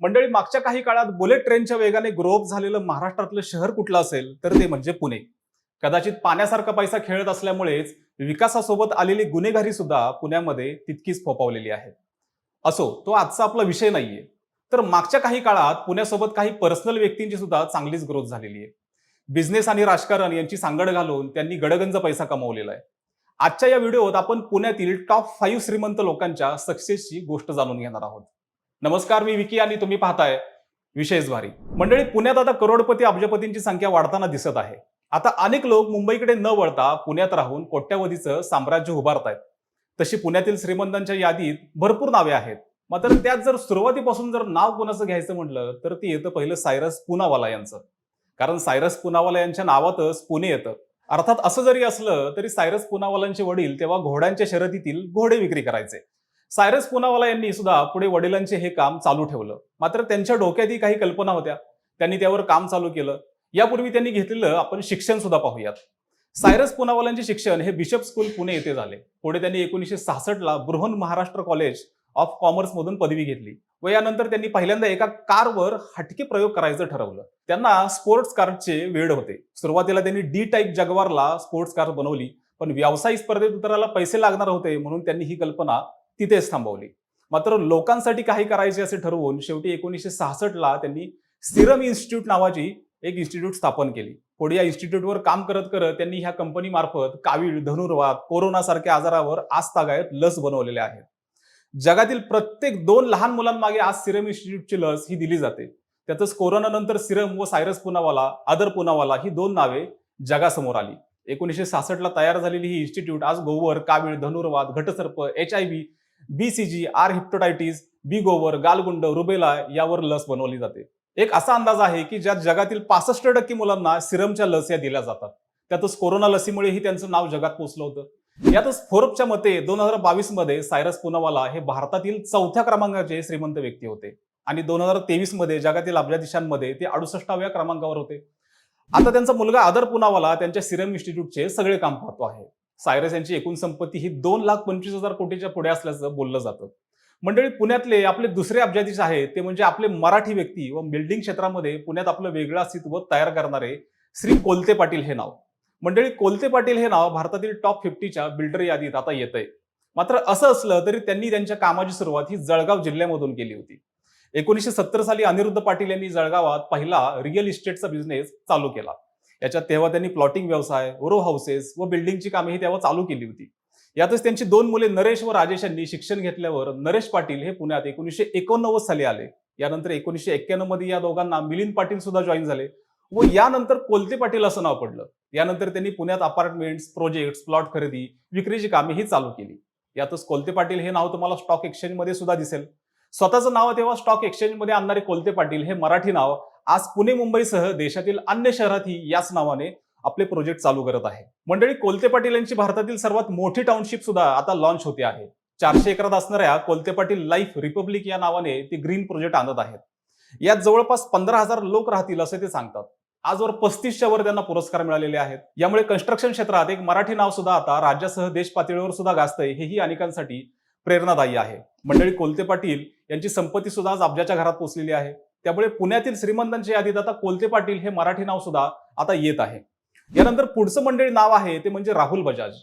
मंडळी मागच्या काही काळात बुलेट ट्रेनच्या वेगाने ग्रोअप झालेलं महाराष्ट्रातलं शहर कुठलं असेल तर ते म्हणजे पुणे. कदाचित पाण्यासारखा पैसा खेळत असल्यामुळेच विकासासोबत आलेली गुन्हेगारी सुद्धा पुण्यामध्ये तितकीच फोपावलेली आहे. असो तो आजचा आपला विषय नाहीये. तर मागच्या काही काळात पुण्यासोबत काही पर्सनल व्यक्तींची सुद्धा चांगलीच ग्रोथ झालेली आहे. बिझनेस आणि राजकारण यांची सांगड घालून त्यांनी गडगंज पैसा कमावलेला आहे. आजच्या या व्हिडिओत आपण पुण्यातील टॉप फाईव्ह श्रीमंत लोकांच्या सक्सेसची गोष्ट जाणून घेणार आहोत. नमस्कार मी विकी आणि तुम्ही पाहताय विशेष भारी. मंडळी पुण्यात आता करोडपती अब्जपतींची संख्या वाढताना दिसत आहे. आता अनेक लोक मुंबईकडे न वळता पुण्यात राहून कोट्यावधीचं साम्राज्य उभारतायत. तशी पुण्यातील श्रीमंतांच्या यादीत भरपूर नावे आहेत. मात्र त्यात जर सुरुवातीपासून जर नाव कोणाचं घ्यायचं म्हटलं तर ते येतं पहिलं सायरस पुनावाला यांचं. कारण सायरस पुनावाला यांच्या नावातच पुणे येतं. अर्थात असं जरी असलं तरी सायरस पुनावालांचे वडील तेव्हा घोड्यांच्या शर्यतीतील घोडे विक्री करायचे. सायरस पुनावाला यांनी सुद्धा पुढे वडिलांचे हे काम चालू ठेवलं. मात्र त्यांच्या डोक्यातही काही कल्पना होत्या. त्यांनी त्यावर काम चालू केलं. यापूर्वी त्यांनी घेतलेलं आपण शिक्षण सुद्धा पाहूयात. सायरस पुनावालांचे शिक्षण हे बिशप स्कूल पुणे येथे झाले. पुढे त्यांनी एकोणीसशे सहासष्टला Brihan Maharashtra college of commerce मधून पदवी घेतली. व यानंतर त्यांनी पहिल्यांदा एका कारवर हटके प्रयोग करायचं ठरवलं. त्यांना स्पोर्ट्स कारचे वेळ होते. सुरुवातीला त्यांनी डी टाईप जगवारला स्पोर्ट्स कार बनवली. पण व्यावसायिक स्पर्धेत उतरायला पैसे लागणार होते म्हणून त्यांनी ही कल्पना तिथेच थांबवली. मात्र लोकांसाठी काही करायचे असे ठरवून शेवटी एकोणीसशे सहासष्टला त्यांनी सिरम इन्स्टिट्यूट नावाची एक इन्स्टिट्यूट स्थापन केली. पुढे या इन्स्टिट्यूटवर काम करत करत त्यांनी ह्या कंपनीमार्फत कावीळ धनुर्वाद कोरोना सारख्या आजारावर आस्थागायत लस बनवलेल्या आहेत. जगातील प्रत्येक दोन लहान मुलांमागे आज सिरम इन्स्टिट्यूटची लस ही दिली जाते. त्यातच कोरोनानंतर सिरम व सायरस पुनावाला आदर पुनावाला ही दोन नावे जगासमोर आली. एकोणीसशे सहासष्टला तयार झालेली ही इन्स्टिट्यूट आज गोवर कावीळ धनुर्वाद घटसर्प H I V BCG R hepatitis B गोवर गालगुंड रुबेला यावर लस बनवली जाते. एक असा अंदाज आहे की ज्यात जगातील पासष्ट टक्के मुलांना सिरमच्या लस या दिल्या जातात. त्यातच कोरोना लसीमुळेही त्यांचं नाव जगात पोचलं होतं. यातच फोर्बच्या मते दोन हजार बावीसमध्ये सायरस पुनावाला हे भारतातील चौथ्या क्रमांकाचे श्रीमंत व्यक्ती होते. आणि दोन हजार तेवीसमध्ये जगातील आपल्या देशांमध्ये ते अडुसष्टाव्या क्रमांकावर होते. आता त्यांचा मुलगा आदर पुनावाला त्यांच्या सिरम इन्स्टिट्यूटचे सगळे काम पाहतो आहे. सायरस यांची एकूण संपत्ती ही दोन लाख पंचवीस हजार कोटीच्या पुढे असल्याचं बोललं जातं. मंडळी पुण्यातले आपले दुसरे अब्जाधीश आहेत ते म्हणजे आपले मराठी व्यक्ती व बिल्डिंग क्षेत्रामध्ये पुण्यात आपलं वेगळं अस्तित्व तयार करणारे श्री कोलते पाटील हे नाव. मंडळी कोलते पाटील हे नाव भारतातील टॉप फिफ्टीच्या बिल्डर यादीत आता येत आहे मात्र असं असलं तरी त्यांनी त्यांच्या कामाची सुरुवात ही जळगाव जिल्ह्यामधून केली होती. एकोणीसशे सत्तर साली अनिरुद्ध पाटील यांनी जळगावात पहिला रिअल इस्टेटचा बिझनेस चालू केला. याच्यात तेव्हा त्यांनी प्लॉटिंग व्यवसाय रो हाऊसेस व बिल्डिंगची कामेही तेव्हा चालू केली होती. यातच त्यांची दोन मुले नरेश व राजेश यांनी शिक्षण घेतल्यावर नरेश पाटील हे पुण्यात एकोणीसशे एकोणनव्वद साली आले. यानंतर एकोणीसशे एक्क्याण्णवमध्ये या दोघांना मिलिंद पाटील सुद्धा जॉईन झाले व यानंतर कोलते पाटील असं नाव पडलं. यानंतर त्यांनी पुण्यात अपार्टमेंट्स प्रोजेक्ट्स प्लॉट खरेदी विक्रीची कामे ही चालू केली. यातच कोलते पाटील हे नाव तुम्हाला स्टॉक एक्सचेंजमध्ये सुद्धा दिसेल. स्वतःचं नाव तेव्हा स्टॉक एक्सचेंजमध्ये आणणारे कोलते पाटील हे मराठी नाव आज पुणे मुंबईसह देशातील अन्य शहरातही याच नावाने आपले प्रोजेक्ट चालू करत आहे. मंडळी कोलते पाटील यांची भारतातील सर्वात मोठी टाउनशिप सुद्धा आता लॉन्च होते आहे. चारशे एकरात असणाऱ्या कोलते पाटील लाईफ रिपब्लिक या नावाने ते ग्रीन प्रोजेक्ट आणत आहेत. यात जवळपास पंधरा हजार लोक राहतील असे ते सांगतात. आजवर पस्तीसच्या वर त्यांना पुरस्कार मिळालेले आहेत. यामुळे कन्स्ट्रक्शन क्षेत्रात एक मराठी नाव सुद्धा आता राज्यासह देश पातळीवर सुद्धा गाजतंय हेही अनेकांसाठी प्रेरणादायी आहे. मंडळी कोलते पाटील यांची संपत्ती सुद्धा आज अब्जाच्या घरात पोहोचलेली आहे. त्यामुळे पुण्यातील श्रीमंतांच्या यादीत आता कोलते पाटील हे मराठी नाव सुद्धा आता येत आहे. यानंतर पुढचं मंडळी नाव आहे ते म्हणजे राहुल बजाज.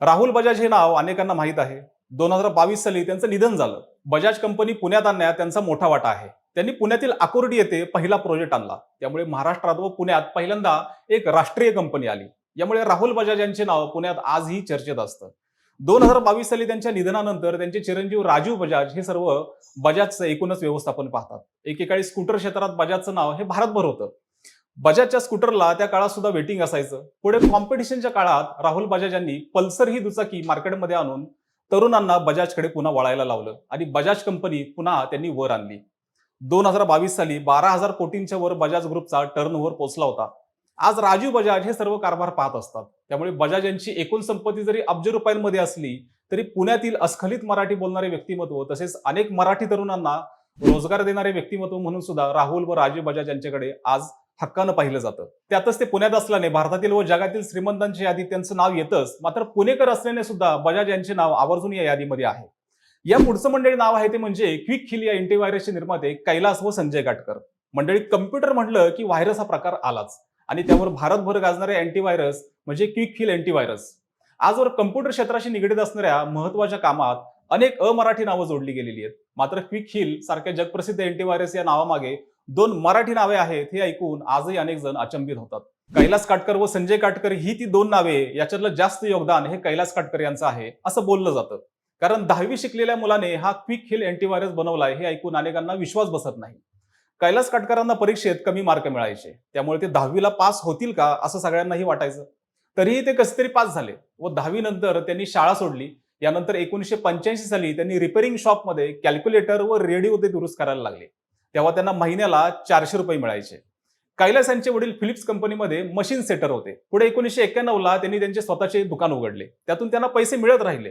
राहुल बजाज हे नाव अनेकांना माहीत आहे. दोन हजार बावीस साली त्यांचं निधन झालं. बजाज कंपनी पुण्यात आणण्यात त्यांचा मोठा वाटा आहे. त्यांनी पुण्यातील आकुर्डी येथे पहिला प्रोजेक्ट आणला. त्यामुळे महाराष्ट्रात व पुण्यात पहिल्यांदा एक राष्ट्रीय कंपनी आली. यामुळे राहुल बजाज यांचे नाव पुण्यात आजही चर्चेत असतं. दोन हजार बावीस साली त्यांच्या निधनानंतर त्यांचे चिरंजीव राजीव बजाज हे सर्व बजाजचं एकूणच व्यवस्थापन पाहतात. एकेकाळी स्कूटर क्षेत्रात बजाजचं नाव हे भारतभर होतं. बजाजच्या स्कूटरला त्या काळात सुद्धा वेटिंग असायचं. पुढे कॉम्पिटिशनच्या काळात राहुल बजाज यांनी पल्सर ही दुचाकी मार्केटमध्ये आणून तरुणांना बजाजकडे पुन्हा वळायला लावलं आणि बजाज कंपनी पुन्हा त्यांनी वर आणली. दोन हजार बावीस साली बारा हजार कोटींच्या वर बजाज ग्रुपचा टर्न ओव्हर पोहोचला होता. आज राजीव बजाज हे सर्व कारभार पाहत असतात. त्यामुळे बजाज यांची एकूण संपत्ती जरी अब्ज रुपयांमध्ये असली तरी पुण्यातील अस्खलित मराठी बोलणारे व्यक्तिमत्व तसेच अनेक मराठी तरुणांना रोजगार देणारे व्यक्तिमत्व म्हणून सुद्धा राहुल व राजीव बजाज यांच्याकडे आज हक्कानं पाहिलं जातं. त्यातच ते पुण्यात असल्याने भारतातील व जगातील श्रीमंतांच्या यादीत त्यांचं नाव येतच मात्र पुणेकर असल्याने सुद्धा बजाज यांचे नाव आवर्जून या यादीमध्ये आहे. या पुढचं मंडळी नाव आहे ते म्हणजे क्विक खिल या अँटीव्हायरसचे निर्माते कैलास व संजय गाटकर. मंडळी कम्प्युटर म्हटलं की व्हायरस हा प्रकार आलाच. आणि त्यावर भारतभर गाजणारे अँटीव्हायरस म्हणजे क्विक हिल अँटीव्हायरस आजवर कम्प्युटर क्षेत्राशी निगडीत असणाऱ्या महत्त्वाच्या कामात अनेक अमराठी नावं जोडली गेलेली आहेत. मात्र क्विक हिल सारख्या जगप्रसिद्ध अँटीव्हायरस या नावामागे दोन मराठी नावे आहेत हे ऐकून आजही अनेक जण अचंबित होतात. कैलास काटकर व संजय काटकर ही ती दोन नावे याच्यातलं जास्त योगदान हे कैलास काटकर यांचं आहे असं बोललं जातं. कारण दहावी शिकलेल्या मुलाने हा क्विक हिल अँटीव्हायरस बनवलाय हे ऐकून अनेकांना विश्वास बसत नाही. कैलास काटकरांना परीक्षेत कमी मार्क मिळायचे. त्यामुळे ते दहावीला पास होतील का असं सगळ्यांनाही वाटायचं. तरीही ते कसे तरी पास झाले व दहावी नंतर त्यांनी शाळा सोडली. यानंतर एकोणीसशे पंच्याऐंशी साली त्यांनी रिपेरिंग शॉपमध्ये कॅल्क्युलेटर व रेडिओ ते दुरुस्त करायला लागले. तेव्हा त्यांना महिन्याला चारशे रुपये मिळायचे. कैलास यांचे वडील फिलिप्स कंपनीमध्ये मशीन सेटर होते. पुढे एकोणीसशे एक्क्याण्णवला त्यांनी त्यांचे स्वतःचे दुकान उघडले. त्यातून त्यांना पैसे मिळत राहिले.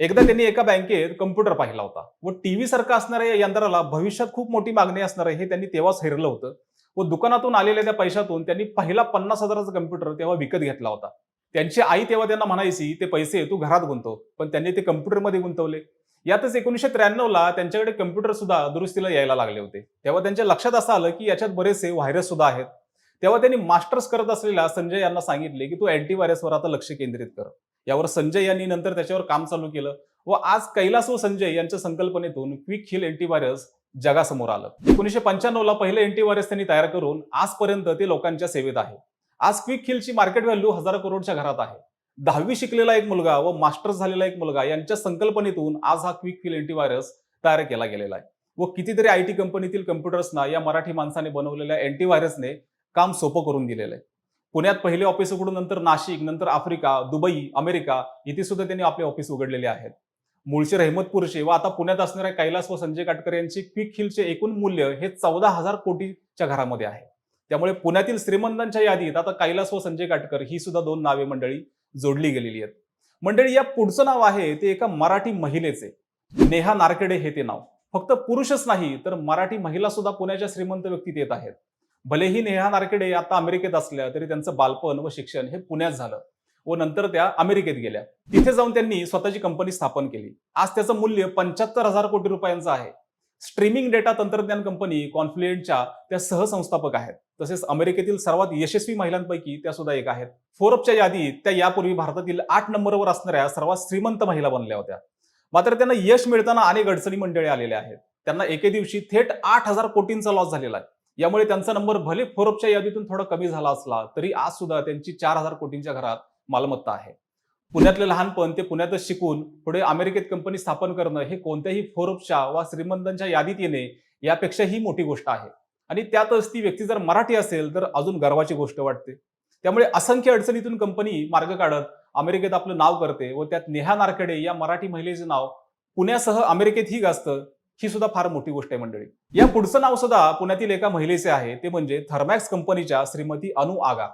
एकदा त्यांनी एका बँकेत कम्प्युटर पाहिला होता. व टीव्ही सारखा असणाऱ्या या यंत्राला भविष्यात खूप मोठी मागणी असणार आहे हे त्यांनी तेव्हाच हेरलं होतं. व दुकानातून आलेल्या त्या पैशातून त्यांनी पहिला पन्नास हजाराचा कम्प्युटर तेव्हा विकत घेतला होता. त्यांची आई तेव्हा त्यांना म्हणायची ते पैसे तू घरात गुंतव. पण त्यांनी ते कम्प्युटरमध्ये गुंतवले. यातच एकोणीसशे त्र्याण्णवला त्यांच्याकडे कम्प्युटर सुद्धा दुरुस्तीला यायला लागले होते. तेव्हा त्यांच्या लक्षात असं आलं की याच्यात बरेचसे व्हायरस सुद्धा आहेत. तेव्हा त्यांनी मास्टर्स करत असलेल्या संजय यांना सांगितले की तू अँटीव्हायरसवर आता लक्ष केंद्रित कर. यावर संजय यांनी नंतर त्याच्यावर काम चालू केलं. व आज कैलास व संजय यांच्या संकल्पनेतून क्विक हिल अँटीव्हायरस जगासमोर आलं. एकोणीसशे पंच्याण्णवला पहिले अँटीव्हायरस त्यांनी तयार करून आजपर्यंत ते लोकांच्या सेवेत आहे. आज क्विक हिलची मार्केट व्हॅल्यू हजार करोडच्या घरात आहे. दहावी शिकलेला एक मुलगा व मास्टर्स झालेला एक मुलगा यांच्या संकल्पनेतून आज हा क्विक हिल अँटीव्हायरस तयार केला गेलेला आहे. व कितीतरी आय टी कंपनीतील कम्प्युटर्सना या मराठी माणसाने बनवलेल्या अँटीव्हायरसने काम सोपं करून दिलेलं आहे. पुण्यात पहिले ऑफिस उघडून नंतर नाशिक नंतर आफ्रिका दुबई अमेरिका इथे सुद्धा त्यांनी आपले ऑफिस उघडलेले आहेत. मूळचे रहमतपूरचे व आता पुण्यात असणाऱ्या कैलास व संजय काटकर यांचे क्विक हिलचे एकूण मूल्य हे चौदा हजार कोटीच्या घरामध्ये आहे. त्यामुळे पुण्यातील श्रीमंतांच्या यादीत आता कैलास व संजय काटकर ही सुद्धा दोन नावे मंडळी जोडली गेलेली आहेत. मंडळी या पुढचं नाव आहे ते एका मराठी महिलेचे. नेहा नारकेडे हे ते नाव. फक्त पुरुषच नाही तर मराठी महिला सुद्धा पुण्याच्या श्रीमंत व्यक्तीत येत आहेत. भलेही नेहा नारकेडे आता अमेरिकेत असल्या तरी त्यांचं बालपण व शिक्षण हे पुण्यात झालं व नंतर त्या अमेरिकेत गेल्या. तिथे जाऊन त्यांनी स्वतःची कंपनी स्थापन केली. आज त्याचं मूल्य पंच्याहत्तर हजार कोटी रुपयांचं आहे. स्ट्रीमिंग डेटा तंत्रज्ञान कंपनी कॉन्फ्लुएंटच्या त्या सहसंस्थापक आहेत. तसेच अमेरिकेतील सर्वात यशस्वी महिलांपैकी त्या सुद्धा एक आहेत. फोरबच्या यादीत त्या यापूर्वी भारतातील आठ नंबरवर असणाऱ्या सर्वात श्रीमंत महिला बनल्या होत्या. मात्र त्यांना यश मिळताना अनेक अडचणी मंडळी आलेल्या आहेत. त्यांना एके दिवशी थेट आठ हजार कोटींचा लॉस झालेला आहे. यामुळे त्यांचा नंबर भले फोरबच्या यादीतून थोडा कमी झाला असला तरी आज सुद्धा त्यांची चार हजार कोटींच्या घरात मालमत्ता आहे. पुण्यातलं लहानपण ते पुण्यातच शिकून पुढे अमेरिकेत कंपनी स्थापन करणं हे कोणत्याही फोरबच्या वा श्रीमंतांच्या यादीत येणे यापेक्षा ही मोठी गोष्ट आहे. आणि त्यातच ती व्यक्ती जर मराठी असेल तर अजून गर्वाची गोष्ट वाटते. त्यामुळे असंख्य अडचणीतून कंपनी मार्ग काढत अमेरिकेत आपलं नाव करते व त्यात नेहा नारखेडे या मराठी महिलेचं नाव पुण्यासह अमेरिकेतही गाजतं. ही सुद्धा फार मोठी गोष्ट आहे मंडळी. या पुढचं नाव सुद्धा पुण्यातील एका महिलेचे आहे. ते म्हणजे थर्मॅक्स कंपनीच्या श्रीमती अनु आगा.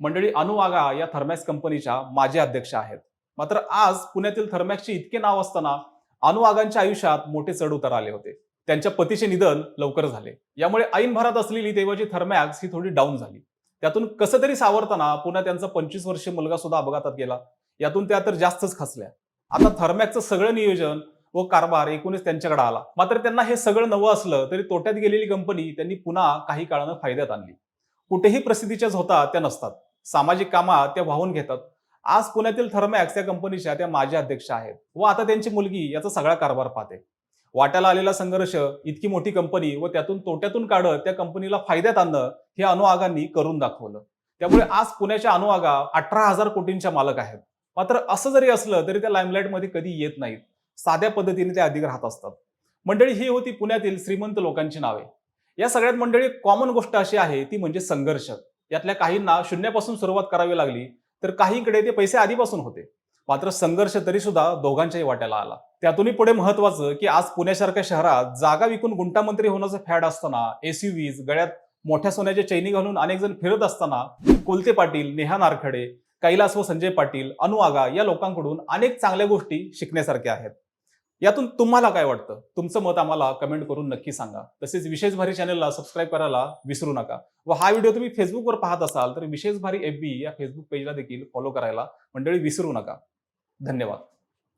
मंडळी अनु आगा या थर्मॅक्स कंपनीच्या माजी अध्यक्ष आहेत. मात्र आज पुण्यातील थर्मॅक्सचे इतके नाव असताना अनु आगांच्या आयुष्यात मोठे चढ उतार आले होते. त्यांच्या पतीचे निधन लवकर झाले. यामुळे ऐन भरात असलेली देवाची थर्मॅक्स ही थोडी डाऊन झाली. त्यातून कसं तरी सावरताना पुन्हा त्यांचा पंचवीस वर्षीय मुलगा सुद्धा अपघातात गेला. यातून त्या तर जास्तच खसल्या. आता थर्मॅक्सचं सगळं नियोजन व कारभार एकूणच त्यांच्याकडे आला. मात्र त्यांना हे सगळं नवं असलं तरी तोट्यात गेलेली कंपनी त्यांनी पुन्हा काही काळानं फायद्यात आणली. कुठेही प्रसिद्धीच्याच होता त्या नसतात. सामाजिक कामात त्या वाहून घेतात. आज पुण्यातील थर्मॅक्स या कंपनीच्या त्या माजी अध्यक्ष आहेत व आता त्यांची मुलगी याचा सगळा कारभार पाहते. वाट्याला आलेला संघर्ष इतकी मोठी कंपनी व त्यातून तोट्यातून काढत त्या कंपनीला फायद्यात आणणं हे अनुआगांनी करून दाखवलं. त्यामुळे आज पुण्याच्या अनुआगा अठरा हजार कोटींच्या मालक आहेत. मात्र असं जरी असलं तरी त्या लाईमलाईटमध्ये कधी येत नाहीत. साध्या पद्धतीने ते अधिक राहत असतात. मंडळी ही होती पुण्यातील श्रीमंत लोकांची नावे. या सगळ्यात मंडळी कॉमन गोष्ट अशी आहे ती म्हणजे संघर्ष. यातल्या काहींना शून्यापासून सुरुवात करावी लागली तर काहींकडे ते पैसे आधीपासून होते. मात्र संघर्ष तरी सुद्धा दोघांच्याही वाट्याला आला. त्यातूनही पुढे महत्वाचं की आज पुण्यासारख्या शहरात जागा विकून गुंटामंत्री होण्याचं फॅड असताना एसयूव्हीज गळ्यात मोठ्या सोन्याच्या चैनी घालून अनेक जण फिरत असताना कोलते पाटील नेहा नारखडे कैलास व संजय पाटील अनु आगा या लोकांकडून अनेक चांगल्या गोष्टी शिकण्यासारख्या आहेत. यातून तुम्हाला काय वाटतं? तुमचं मत आम्हाला कमेंट करून नक्की सांगा. तसेच विशेष भारी चॅनलला सबस्क्राईब करायला विसरू नका. व हा व्हिडिओ तुम्ही फेसबुकवर पाहत असाल तर विशेष भारी एफ या फेसबुक पेजला देखील फॉलो करायला मंडळी विसरू नका. धन्यवाद.